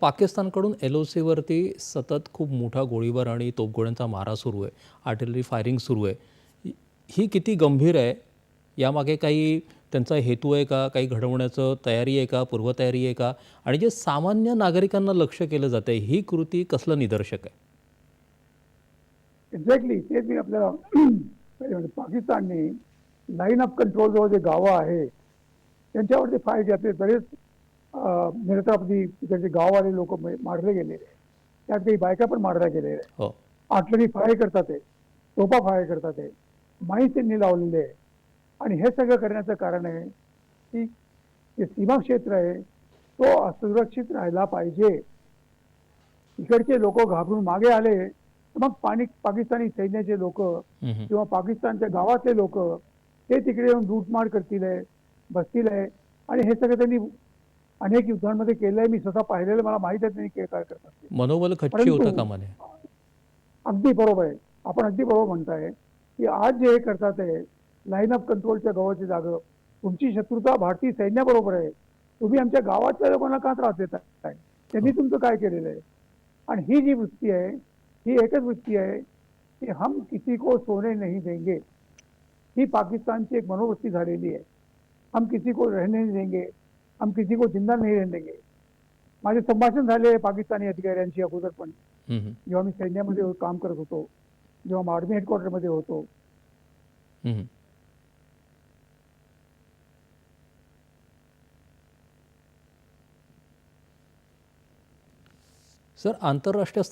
पाकिस्तानकडून L O सीवरती सतत खूप मोठा गोळीबार आणि तोफगोळ्यांचा मारा सुरू आहे. आर्टिलरी फायरिंग सुरू आहे. ही- किती गंभीर आहे? यामागे काही त्यांचा हेतू आहे का? काही घडवण्याचं तयारी आहे का? पूर्वतयारी आहे का? आणि जे सामान्य नागरिकांना लक्ष केलं जातं ही कृती कसलं निदर्शक आहे? एक्झॅक्टली तेच मी आपल्याला पाकिस्तानने लाईन ऑफ कंट्रोल जवळ जे गावं आहे त्यांच्यावरती फाईट घातले बरेच अं, निरत्रापदी तिकडचे गाववाले लोक मारले गेलेले. त्यात काही बायका पण मारल्या गेलेल्या आहे. हो आर्टलरी फायर करतात ते तोफा फायर करतात ते माईस त्यांनी लावलेले आहे आणि हे सगळं करण्याचं कारण आहे की जे सीमा क्षेत्र आहे तो असुरक्षित राहायला पाहिजे इकडचे लोक घाबरून मागे आले तर मग पाणी पाकिस्तानी सैन्याचे लोक. किंवा पाकिस्तानच्या गावातले लोक ते तिकडे येऊन लूटमार करतील आहे बसतील आहे आणि हे सगळं त्यांनी अनेक युद्धांमध्ये केलंय. मी स्वतः पाहिलेलं मला माहीत आहे त्यांनी काय करतात. मनोबल खच्ची होतं कामा नये अगदी बरोबर आहे. आपण अगदी बरोबर म्हणताय की आज जे हे करतात ते लाईन ऑफ कंट्रोलच्या गावाची जागा. तुमची शत्रुता भारतीय सैन्याबरोबर आहे. तुम्ही आमच्या गावातल्या लोकांना का त्रास देत आहे? त्यांनी तुमचं काय केलेलं आहे? आणि ही जी वृत्ती आहे ही एकच वृत्ती आहे की हम किसी को सोने नहीं देंगे. ही पाकिस्तानची एक मनोवृत्ती झालेली आहे. हम किसी को रहने नहीं देंगे. हम किसी को जिंदा नहीं रहने देंगे माझे संभाषण झाले पाकिस्तानी अधिकाऱ्यांशी अगोदर पण. जेव्हा मी सैन्यामध्ये काम करत होतो जेव्हा आर्मी हेडक्वार्टरमध्ये होतो हम्म. सर आंतरराष्ट्रीय स्तरा